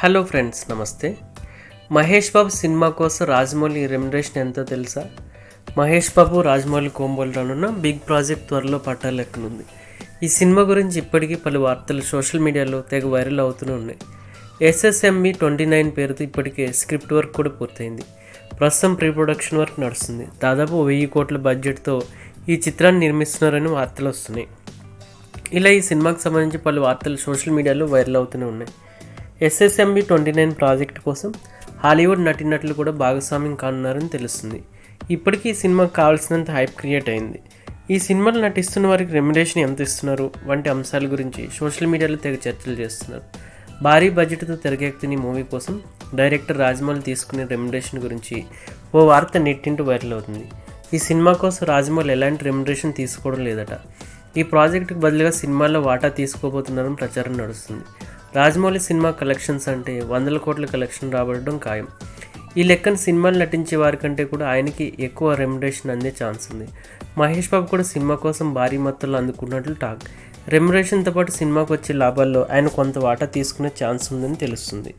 Hello friends నమస్తే. Mahesh Babu cinema కోసం Rajamouli remuneration ఎంతో తెలుసా? మహేష్ బాబు రాజమౌళి కోంబోలు రానున్న బిగ్ ప్రాజెక్ట్ త్వరలో పట్టాలెక్కనుంది ఈ సినిమా గురించి ఇప్పటికీ పలు వార్తలు సోషల్ మీడియాలో తెగ వైరల్ అవుతూనే ఉన్నాయి. ఎస్ఎస్ఎంఈ ట్వంటీ నైన్ పేరుతో ఇప్పటికే స్క్రిప్ట్ వర్క్ కూడా పూర్తయింది. ప్రస్తుతం ప్రీ ప్రొడక్షన్ వర్క్ నడుస్తుంది. దాదాపు వెయ్యి కోట్ల బడ్జెట్తో ఈ చిత్రాన్ని నిర్మిస్తున్నారని వార్తలు వస్తున్నాయి. ఇలా ఈ సినిమాకి సంబంధించి పలు వార్తలు సోషల్ మీడియాలో వైరల్ అవుతూనే ఉన్నాయి. ఎస్ఎస్ఎంబి ట్వంటీ నైన్ ప్రాజెక్ట్ కోసం హాలీవుడ్ నటినట్లు కూడా భాగస్వామ్యం కానున్నారని తెలుస్తుంది. ఇప్పటికీ ఈ సినిమాకు కావాల్సినంత హైప్ క్రియేట్ అయింది. ఈ సినిమాలు నటిస్తున్న వారికి రెమ్యులేషన్ ఎంత ఇస్తున్నారు? వంటి అంశాల గురించి సోషల్ మీడియాలో తెగ చర్చలు చేస్తున్నారు. భారీ బడ్జెట్తో తెరకెక్కుతున్న ఈ మూవీ కోసం డైరెక్టర్ రాజమౌళి తీసుకునే రెమ్యులేషన్ గురించి ఓ వార్త నెట్టింటి వైరల్ అవుతుంది. ఈ సినిమా కోసం రాజమౌళి ఎలాంటి రెమ్యులేషన్ తీసుకోవడం లేదట. ఈ ప్రాజెక్టుకు బదులుగా సినిమాల్లో వాటా తీసుకోబోతున్నారని ప్రచారం నడుస్తుంది. రాజమౌళి సినిమా కలెక్షన్స్ అంటే వందల కోట్ల కలెక్షన్ రాబడడం ఖాయం. ఈ లెక్కన సినిమాలు నటించే వారి కంటే కూడా ఆయనకి ఎక్కువ రెమ్యునరేషన్ అందే ఛాన్స్ ఉంది. మహేష్ బాబు కూడా సినిమా కోసం భారీ మొత్తంలో అందుకున్నట్లు టాక్. రెమ్యుడేషన్తో పాటు సినిమాకు వచ్చే లాభాల్లో ఆయన కొంత వాటా తీసుకునే ఛాన్స్ ఉందని తెలుస్తుంది.